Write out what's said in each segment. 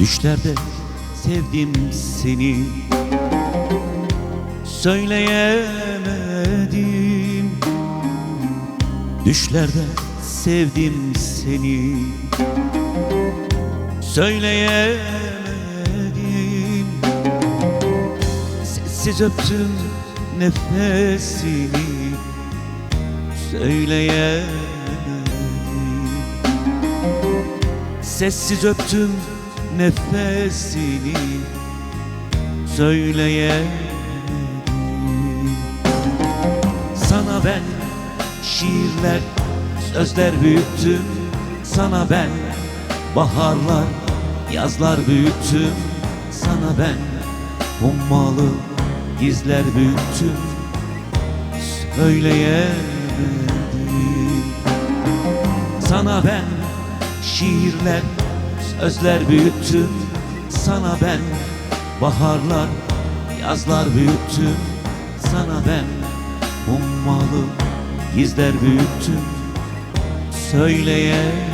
Düşlerde sevdim seni. Söyleyemedim. Düşlerde sevdim seni. Söyleyemedim. Sessiz öptüm nefesini. Söyleyemedim. Sessiz öptüm nefesini Söyleyemedim Sana ben şiirler, sözler büyüttüm. Sana ben baharlar, yazlar büyüttüm. Sana ben hummalı gizler büyüttüm. Söyleyemedim. Sana ben şiirler, sözler büyüttüm Sana ben. Baharlar, yazlar büyüttüm Sana ben. Ummalı gizler büyüttüm Söyleyemem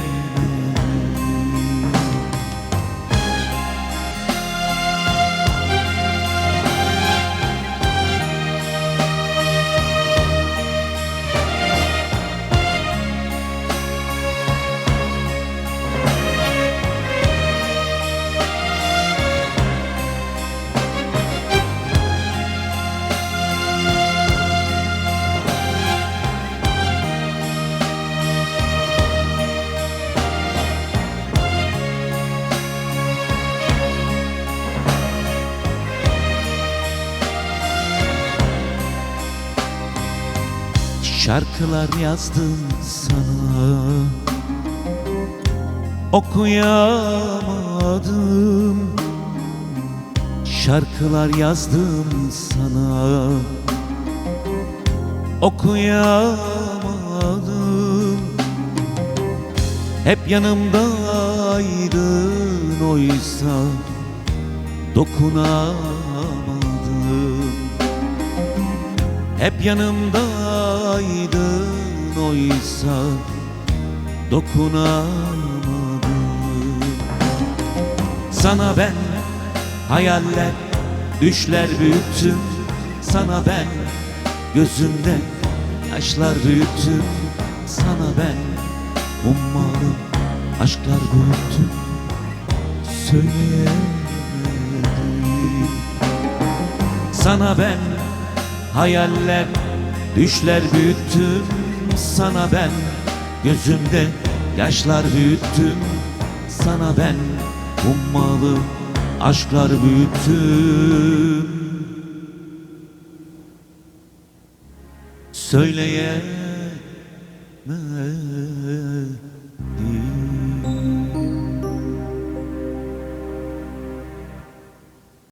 Şarkılar yazdım sana. Okuyamadım. Şarkılar yazdım sana. Okuyamadım. Hep yanımdaydın oysa Dokunamadım. Hep yanımdaydın oysa dokunamadım. Sana ben hayaller, düşler büyüttüm. Sana ben gözümde yaşlar büyüttüm. Sana ben ummalı aşklar büyüttüm. Söyleyemedim. Sana ben Hayaller, düşler büyüttüm sana ben Gözümde yaşlar büyüttüm sana ben. Ummalı aşklar büyüttüm. Söyleyemem